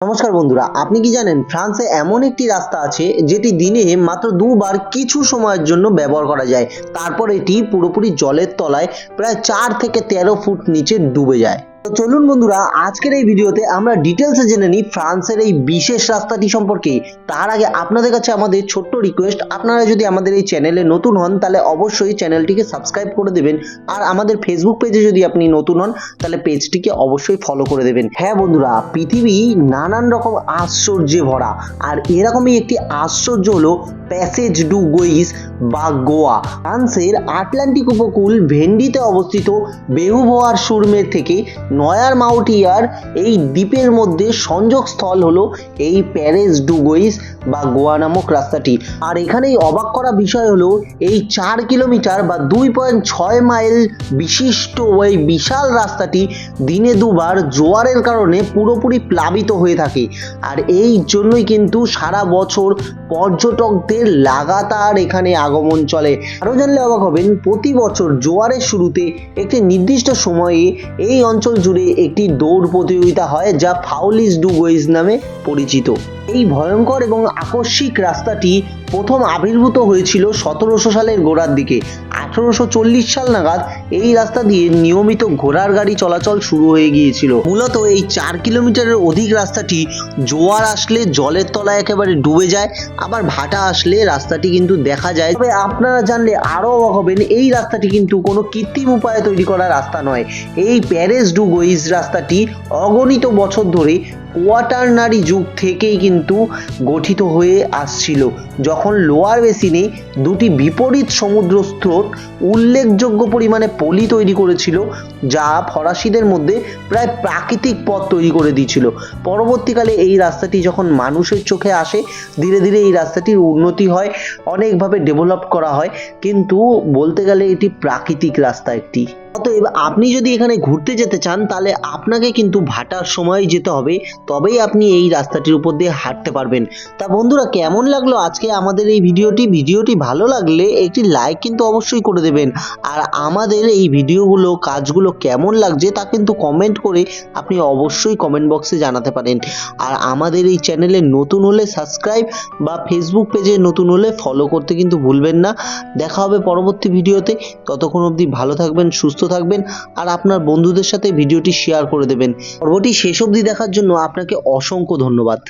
নমস্কার বন্ধুরা, আপনি কি জানেন ফ্রান্সে এমন একটি রাস্তা আছে যেটি দিনে মাত্র দুবার কিছু সময়ের জন্য ব্যবহার করা যায়। তারপর এটি পুরোপুরি জলের তলায় প্রায় চার থেকে তেরো ফুট নিচে ডুবে যায়। তো চলুন বন্ধুরা, আজকের এই ভিডিওতে আমরা ডিটেলসে জেনে নিই ফ্রান্সের এই বিশেষ রাস্তাটি সম্পর্কে। তার আগে আপনাদের কাছে আমাদের ছোট্ট রিকোয়েস্ট আপনারা যদি আমাদের এই চ্যানেলে নতুন হন, তাহলে অবশ্যই চ্যানেলটিকে সাবস্ক্রাইব করে দেবেন। আর আমাদের ফেসবুক পেজে যদি আপনি নতুন হন, তাহলে পেজটিকে অবশ্যই ফলো করে দেবেন। হ্যাঁ বন্ধুরা, পৃথিবী নানান রকম আশ্চর্যে ভরা। আর এরকমই একটি আশ্চর্য হলো প্যাসেজ ডু গোইস বা গোয়া ফ্রান্সের আটলান্টিক উপকূল ভেন্ডিতে অবস্থিত বেহুবোয়ার সুরমের থেকে নয়ার মাউটিয়ার এই দ্বীপের মধ্যে সংযোগস্থল হলো এই প্যারেস ডু গোইস বা গোয়া নামক রাস্তাটি। আর এখানেই অবাক করা বিষয় হলো এই চার কিলোমিটার বা দুই পয়েন্ট ছয় মাইল বিশিষ্ট ওই বিশাল রাস্তাটি দিনে দুবার জোয়ারের কারণে পুরোপুরি প্লাবিত হয়ে থাকে। আর এই জন্যই কিন্তু সারা বছর পর্যটকদের লাগাতার এখানে আগমন চলে। আরও জানলে অবাক হবেন, প্রতি বছর জোয়ারের শুরুতে একটি নির্দিষ্ট সময়ে এই অঞ্চল জুড়ে একটি দৌড় প্রতিযোগিতা হয় যা ফাউলিস ডু গোইজ নামে পরিচিত। এই ভয়ঙ্কর এবং আকস্মিক রাস্তাটি প্রথম আবির্ভূত হয়েছিল সতেরোশো সালের গোড়ার দিকে। আঠারোশো চল্লিশ সাল নাগাদ এই রাস্তা দিয়ে নিয়মিত ঘোড়ার গাড়ি চলাচল শুরু হয়ে গিয়েছিল। মূলত এই চার কিলোমিটারের অধিক রাস্তাটি জোয়ার আসলে জলের তলায় একেবারে ডুবে যায়, আবার ভাটা আসলে রাস্তাটি কিন্তু দেখা যায়। তবে আপনারা জানলে আরও অবাক হবেন, এই রাস্তাটি কিন্তু কোনো কৃত্রিম উপায়ে তৈরি করা রাস্তা নয়। এই প্যারেস ডুগোইজ রাস্তাটি অগণিত বছর ধরে কোয়াটারনারি যুগ থেকেই কিন্তু গঠিত হয়ে আসছিল, যখন লোয়ার বেসিনে দুটি বিপরীত সমুদ্র স্রোত উল্লেখযোগ্য পরিমাণে পলি তৈরি করেছিল, যা ফরাসিদের মধ্যে প্রায় প্রাকৃতিক পথ তৈরি করে দিয়েছিল। পরবর্তীকালে এই রাস্তাটি যখন মানুষের চোখে আসে, ধীরে ধীরে এই রাস্তাটির উন্নতি হয়, অনেকভাবে ডেভেলপ করা হয়। কিন্তু বলতে গেলে এটি প্রাকৃতিক রাস্তা একটি। অতএব আপনি যদি এখানে ঘুরতে যেতে চান, তাহলে আপনাকে কিন্তু ভাটার সময় যেতে হবে। তবেই আপনি এই রাস্তাটির উপর দিয়ে হাঁটতে পারবেন। তা বন্ধুরা, কেমন লাগল আজকে আমাদের এই ভিডিওটি? ভিডিওটি ভালো লাগলে একটি লাইক কিন্তু অবশ্যই করে দেবেন। আর আমাদের এই ভিডিওগুলো, কাজগুলো কেমন লাগছে তা কিন্তু কমেন্ট করে আপনি অবশ্যই কমেন্ট বক্সে জানাতে পারেন। আর আমাদের এই চ্যানেলে নতুন হলে সাবস্ক্রাইব বা ফেসবুক পেজে নতুন হলে ফলো করতে কিন্তু ভুলবেন না। দেখা হবে পরবর্তী ভিডিওতে। ততক্ষণ অবধি ভালো থাকবেন সুস্থ থাকবেন আর আপনার বন্ধুদের সাথে ভিডিওটি শেয়ার করে দেবেন। পর্বটি শেষ অবধি দেখার জন্য আপনাকে অসংখ্য ধন্যবাদ।